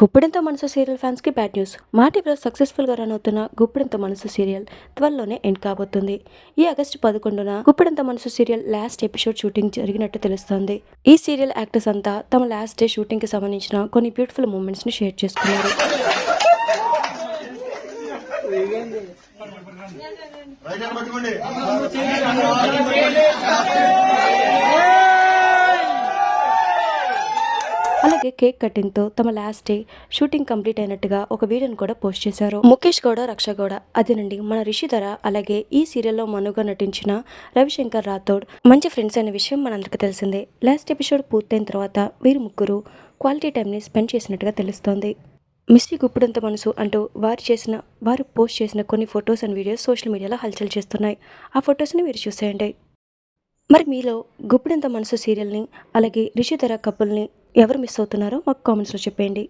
గుప్పిడంతో మనసు సీరియల్ ఫ్యాన్స్కి bad news. మా టీవీలో సక్సెస్ఫుల్గా రన్ అవుతున్న గుప్పిడంతో మనసు సీరియల్ త్వరలోనే ఎండ్ కాబోతుంది. ఈ ఆగస్టు పదకొండున గుప్పిడంతో మనసు సీరియల్ లాస్ట్ ఎపిసోడ్ షూటింగ్ జరిగినట్టు తెలుస్తోంది. ఈ సీరియల్ యాక్టర్స్ అంతా తమ లాస్ట్ డే షూటింగ్కి సంబంధించిన కొన్ని బ్యూటిఫుల్ మూమెంట్స్ని షేర్ చేసుకున్నారు. పట్టుకోండి. అలాగే కేక్ కటింగ్తో తమ లాస్ట్ డే షూటింగ్ కంప్లీట్ అయినట్టుగా ఒక వీడియోని కూడా పోస్ట్ చేశారు. ముఖేష్ గౌడ రక్ష గౌడ అదేనండి మన రిషిధర అలాగే ఈ సీరియల్లో మనుగా నటించిన రవిశంకర్ రాథోడ్. మంచి ఫ్రెండ్స్ అనే విషయం మనందరికీ తెలిసిందే. లాస్ట్ ఎపిసోడ్ పూర్తయిన తర్వాత వీరు ముగ్గురు క్వాలిటీ టైంని స్పెండ్ చేసినట్టుగా తెలుస్తోంది. మిస్టీ గుప్పుడంత మనసు అంటూ వారు చేసిన వారు పోస్ట్ చేసిన కొన్ని ఫొటోస్ అండ్ వీడియోస్ సోషల్ మీడియాలో హల్చల్ చేస్తున్నాయి. ఆ ఫొటోస్ని మీరు చూసేయండి. మరి మీలో గుప్పిడంత మనసు సీరియల్ని అలాగే రిషితర కపుల్ని ఎవరు మిస్ అవుతున్నారో మాకు కామెంట్స్లో చెప్పేయండి.